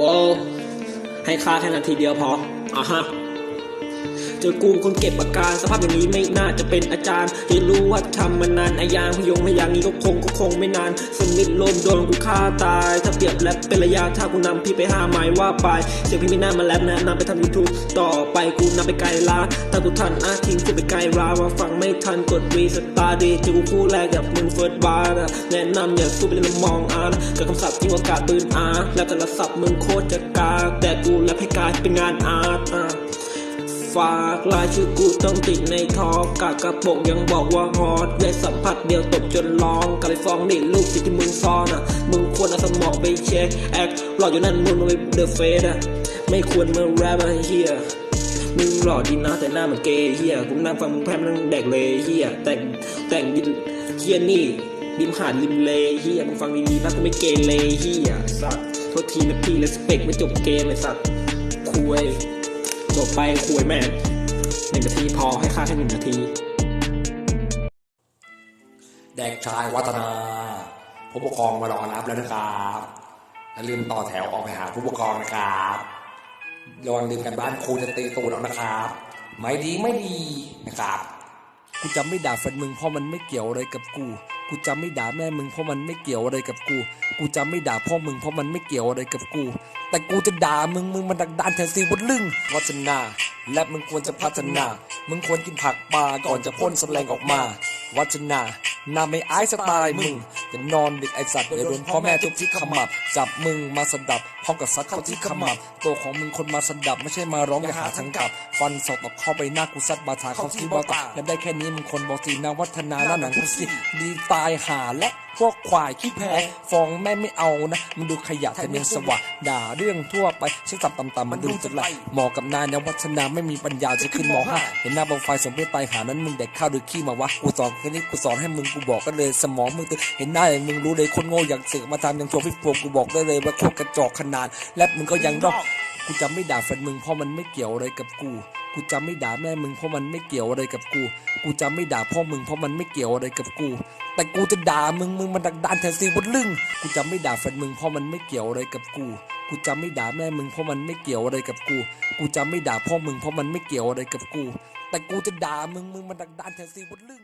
ว้าวให้ค่าแค่นาทีเดียวพออะฮะ เจอกูคนเก็บอาการสภาพอย่างนี้ไม่น่าจะเป็นอาจารย์ที่รู้ว่าทำมานานอายางพยงพยางนี้ก็คงก็คงไม่นานสนิทลมโดนกูฆ่าตาย ถ้าเปรียบแรปเป็นระยะถ้ากูนำพี่ไปห้าไม้ว่าไปเสียงพี่ไม่น่ามาแรปนะนำไปทำยูทูบต่อไปกูนำไปไกลล้าถ้ากูทันอาทิ้งกูไปไกลราว่าฟังไม่ทันกดรีสตาร์ดีเจอกูคู่แรกกับมึงเฟิร์สบาร์แนะนำอย่าสู้ไปเล่นมองอาร์กับคำศัพท์ยิ่งกว่ากาปืนอาร์แล้วแต่ละศัพท์มึงโคตรจะกากแต่กูแรปให้กลายเป็นงานอาร์ต ฝากลายชื่อกูต้องติดในทอกกากระโปรงยังบอกว่าฮอตเวทสัมผัสเดียวตบจนร้องกลับไปฟ้องนี่ลูกที่ที่มึงซ่อนอะ มึงควรเอาสมองไปเช็คแอคหลอดอยู่นั่นมึงไปเดอะเฟสอะ ไม่ควรมาแรปอะเฮียมึงหล่อดีนะแต่หน้ามันเกย์เฮียกูนั่งฟังมึงแพร่มนั่งแดกเลยเฮียแต่งแต่งดินเฮียนี่ริมหาดริมเลเฮียมึงฟังดีๆนะกูไม่เกย์เลยเฮียสัตว์โทษทีนะพี่เลสเปกไม่จบเกมไอ้สัตว์คุย จบไปคุยแม่งหนึ่งนาทีพอให้ค่าแค่หนึ่งนาที เด็กชายวัฒนาผู้ปกครองมารอรับแล้วนะครับอย่าลืมต่อแถวออกไปหาผู้ปกครองนะครับระวังลืมกันบ้านครูจะตีตูดเอานะครับ ไม่ดีไม่ดีนะครับ กูจะไม่ด่าแฟนมึงเพราะมันไม่เกี่ยวอะไรกับกู กูจะไม่ด่าแม่มึงเพราะมันไม่เกี่ยวอะไรกับกู กูจะไม่ด่าพ่อมึงเพราะมันไม่เกี่ยวอะไรกับกู แต่กูจะด่ามึงมึงมันดักดานแทนซีบนลึงวัฒนา และมึงควรจะพัฒนา มึงควรกินผักปลาก่อนจะพ่นสแลงออกมา วัฒนาหนาไม่อายสไตล์มึง จะนอนดึกไอสัตว์เดี๋ยวโดนพ่อแม่ทุบที่ขมับจับมึงมาสดับพร้อมกับซัดเข้าที่ขมับตัวของมึงคนมาสดับไม่ใช่มาร้องอย่าหาทางกลับฟันสอดตบเข้าไปหน้ากูซัดบาทาเข้าที่เบ้าตาและได้แค่นี้มึงคนบอกสีนาวัฒนาหน้าหนังกูสิดีตายหาและพวกควายขี้แพ้ฟองแม่ไม่เอานะมึงดูขยะแทนยังสวะด่าเรื่องทั่วไปฉันสับต่ำมันดูจะไหลหมอกับนายนวัฒนาไม่มีปัญญาจะขึ้นหมอห้าเห็นหน้าบางไฟสมเพศตายหานั้นมึงเด็กข้าวหรือขี้มาวะกูสอนแค่นี้กูสอนให้มึงกูบอกกันเลยสมองมึงตื่นเห็นหน้าอย่างมึงรู้เลยคนโง่อย่างเสือมาทำอย่างโชว์ฟิปโปกูบอกได้เลยว่าโคตรกระจอกขนาด และมึงก็ยังรอกกูจะไม่ด่าแฟนมึงเพราะมันไม่เกี่ยวอะไรกับกู กูจะไม่ด่าแม่มึงเพราะมันไม่เกี่ยวอะไรกับกู กูจะไม่ด่าพ่อมึงเพราะมันไม่เกี่ยวอะไรกับกู แต่กูจะด่ามึงมึงมันดักดานแทนซีบดลึงกูจะไม่ด่าแฟนมึงเพราะมันไม่เกี่ยวอะไรกับกู กูจะไม่ด่าแม่มึงเพราะมันไม่เกี่ยวอะไรกับกู กูจะไม่ด่าพ่อมึงเพราะมันไม่เกี่ยวอะไรกับกู แต่กูจะด่ามึงมึงมันดักดานแทนซีบดลึง